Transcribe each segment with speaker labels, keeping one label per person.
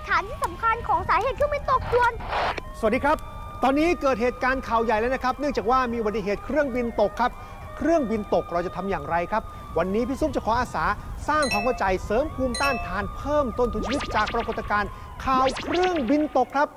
Speaker 1: ก
Speaker 2: ฐานที่สำคัญของสาเหตุเครื่องบินตกด่วน
Speaker 3: สวัสดีครับ ตอนนี้เกิดเหตุการณ์ข่าวใหญ่แล้วนะครับ เนื่องจากว่ามีอุบัติเหตุเครื่องบินตกครับเครื่องบินตกเราจะทำอย่างไรครับ วันนี้พี่ซุปจะขออาสาสร้างความเข้าใจเสริมภูมิต้านทานเพิ่มต้นทุนชีวิตจากปรากฏการณ์ข่าวเครื่องบินตกครับ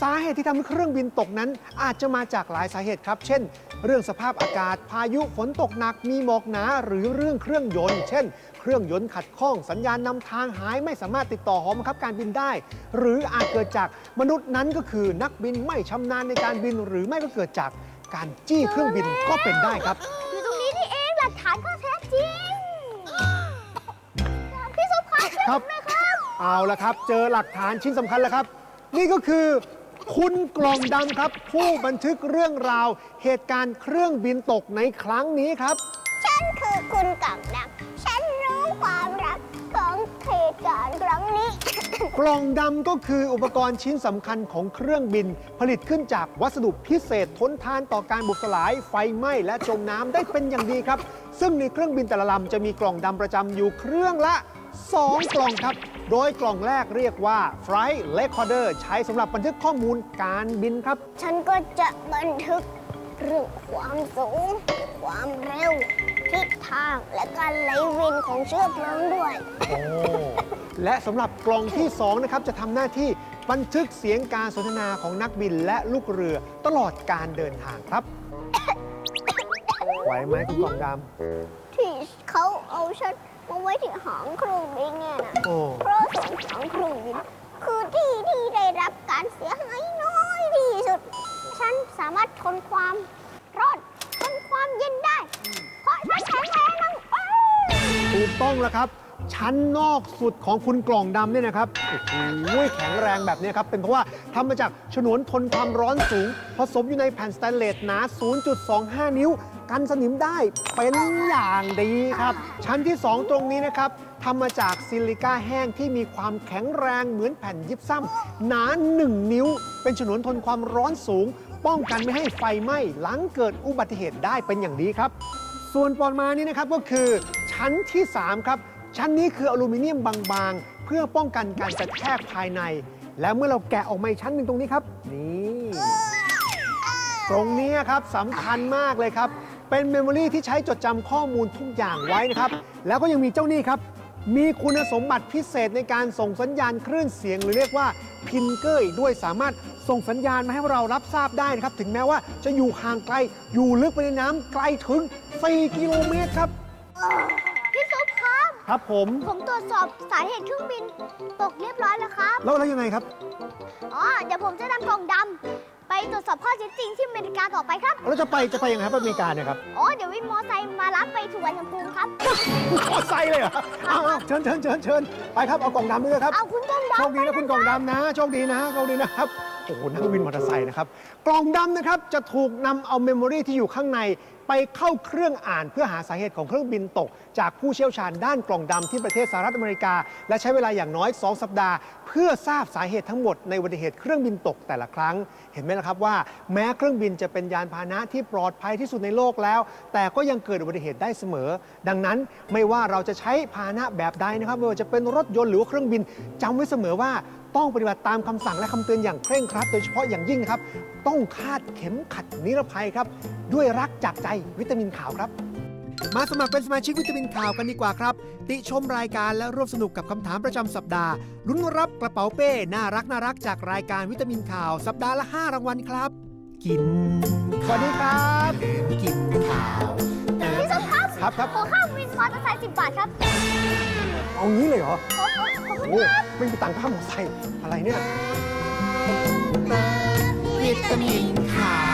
Speaker 3: สาเหตุที่ทำให้เครื่องบินตกนั้น อาจจะมาจากหลายสาเหตุครับ เช่น เรื่องสภาพอากาศพายุฝนตกหนักมีหมอกหนาหรือเรื่องเครื่องยนต์ เช่น เครื่องยนต์ขัดข้องสัญญาณนำทางหายไม่สามารถติดต่อหอบังคับการบินได้ หรืออาจเกิดจากมนุษย์นั้นก็คือนักบินไม่ชำนาญในการบิน หรือไม่ก็เกิดจากการจี้เครื่องบินก็เป็นได้ครับ
Speaker 2: อยู่ตรงนี้นี่เองหลักฐานข้อเท็จจริง พี่ซุปครับช่วย
Speaker 3: ค
Speaker 2: ผ
Speaker 3: รับ
Speaker 2: มหน่อยครับ
Speaker 3: เอาละครับ เจอหลักฐานชิ้นสำคัญแล้วครับ นี่ก็คือ คุณกล่องดำครับ ผู้บันทึกเรื่องราว เหตุการณ์เครื่องบินตกในครั้งนี้ครับ
Speaker 2: ฉันคือคุณกล่องดำฉันรู้ความรักของเหตุการณ์ครั้งนี้
Speaker 3: กล่องดำก็คืออุปกรณ์ชิ้นสำคัญของเครื่องบิน ผลิตขึ้นจากวัสดุพิเศษทนทานต่อการบุบสลาย ไฟไหม้และจมน้ำได้เป็นอย่างดีครับ ซึ่งในเครื่องบินแต่ละลำจะมีกล่องดำประจำอยู่เครื่องละ 2 กล่องครับ โดยกล่องแรกเรียกว่า Flight Recorder ใช้สำหรับบันทึกข้อมูลการบินครับ
Speaker 2: ฉันก็จะบันทึกเรื่องความสูง ความเร็ว ทิศทาง และการไหลเวียนของเชื้อเพลิงด้วย
Speaker 3: โอ้และสำหรับกล่องที่ 2 นะครับ จะทำหน้าที่บันทึกเสียงการสนทนาของนักบินและลูกเรือตลอดการเดินทางครับ ไหวไหมคุณกล่องด
Speaker 2: ที่เขาเอาฉัน มาไว้ที่หางเครื่องบินเนี่ยนะำ
Speaker 3: โอ้
Speaker 2: เพราะส่วนหางเครื่องบินคือที่ที่ได้รับการเสียหายน้อยที่สุด ฉันสามารถทนความร้อนทนความเย็นได้ เพราะฉันแข็งแรงนังเอ้ย
Speaker 3: ถูกต้องแล้วครับ ชั้นนอกสุดของคุณกล่องดำเนี่ยนะครับโอ้โหแข็งแรงแบบนี้ครับ เป็นเพราะว่าทำมาจากฉนวนทนความร้อนสูง ผสมอยู่ในแผ่นสแตนเลสหนา 0.25 นิ้ว กันสนิมได้เป็นอย่างดีครับ ชั้นที่ 2 ตรงนี้นะครับทำมาจากซิลิก้าแห้งที่มีความแข็งแรงเหมือนแผ่นยิบซ้ำหนา 1 นิ้ว เป็นฉนวนทนความร้อนสูง ป้องกันไม่ให้ไฟไหม้หลังเกิดอุบัติเหตุได้เป็นอย่างดีครับ ส่วนปอนมานี้นะครับก็คือชั้นที่ 3 ครับ ชั้นนี้คืออลูมิเนียมบางๆ เพื่อป้องกันการกระแทกภายใน และเมื่อเราแกะออกมาอีกชั้นหนึ่งตรงนี้ครับ นี่ ตรงนี้ครับสำคัญมากเลยครับ เป็นเมมโมรีที่ใช้จดจำข้อมูลทุกอย่างไว้นะครับ แล้วก็ยังมีเจ้านี่ครับ มีคุณสมบัติพิเศษในการส่งสัญญาณคลื่นเสียง หรือเรียกว่าพินเกอร์อีกด้วยสามารถส่งสัญญาณมาให้เรารับทราบได้นะครับ ถึงแม้ว่าจะอยู่ห่างไกล อยู่ลึกไปในน้ำไกลถึง 4 กิโลเมตรครับ
Speaker 2: ครับ
Speaker 3: ครับผม
Speaker 2: ผมตรวจสอบสาเหตุเครื่องบินตกเรียบร้อยแล้วครับ
Speaker 3: แล้วแล้วยังไงครับ
Speaker 2: อ๋อ เดี๋ยวผมจะนำกล่องดำไปตรวจสอบข้อเท็จจริงที่อเมริกาต่อไปครับ
Speaker 3: แล้วจะไปจะไปยังไงครับอเมริกาเนี่ยครับ
Speaker 2: อ๋อ เดี๋ยววินมอไซค์มารับไปสุวรรณภูมิครับ
Speaker 3: ขอไซเลยเหรอเอาเอาเชิญเชิญเชิญเชิญไปครับเอากล่องดำด้วยครับ
Speaker 2: เอาคุณกล่องดำ
Speaker 3: โชคดีนะคุณกล่องดำนะโชคดีนะโชคดีนะครับโอ้โหนั่งวินมอเตอร์ไซค์นะครับกล่องดำนะครับจะถูกนำเอาเมมโมรีที่อยู่ข้างใน ไปเข้าเครื่องอ่านเพื่อหาสาเหตุของเครื่องบินตก จากผู้เชี่ยวชาญด้านกล่องดำที่ประเทศสหรัฐอเมริกา และใช้เวลาอย่างน้อย 2 สัปดาห์ เพื่อทราบสาเหตุทั้งหมดในอุบัติเหตุเครื่องบินตกแต่ละครั้ง เห็นไหมล่ะครับว่า แม้เครื่องบินจะเป็นยานพาหนะที่ปลอดภัยที่สุดในโลกแล้ว แต่ก็ยังเกิดอุบัติเหตุได้เสมอ ดังนั้นไม่ว่าเราจะใช้พาหนะแบบใดนะครับไม่ว่าจะเป็นรถยนต์หรือว่าเครื่องบินจำไว้เสมอว่าต้องปฏิบัติตามคำสั่งและคำเตือนอย่างเคร่งครัด โดยเฉพาะอย่างยิ่งครับ ต้องคาดเข็มขัดนิรภัยครับ ด้วยรักจากใจวิตามินขาวครับ มาสมัครเป็นสมาชิกวิตามินข่าวกันดีกว่าครับ ติชมรายการและร่วมสนุกกับคำถามประจำสัปดาห์ลุ้นรับกระเป๋าเป้ น่ารักน่ารักจากรายการวิตามินข่าว สัปดาห์ละ 5 รางวัลครับ
Speaker 1: กิน
Speaker 3: สวัสดีครับ
Speaker 1: ลืมกินข้าว
Speaker 2: พี่ซุปครับ
Speaker 3: ครับครับ
Speaker 2: ขอข้าววินมอเตอร์ไซค์สิบบาทครับ
Speaker 3: เอางี้เลยเหรอ
Speaker 2: ขอขอขอบคุณ
Speaker 3: โอ้
Speaker 2: ครับ
Speaker 3: ไม่มีตังค์ค่ามอเตอร์ไซค์อะไรเนี่ย
Speaker 1: วิตามินขาว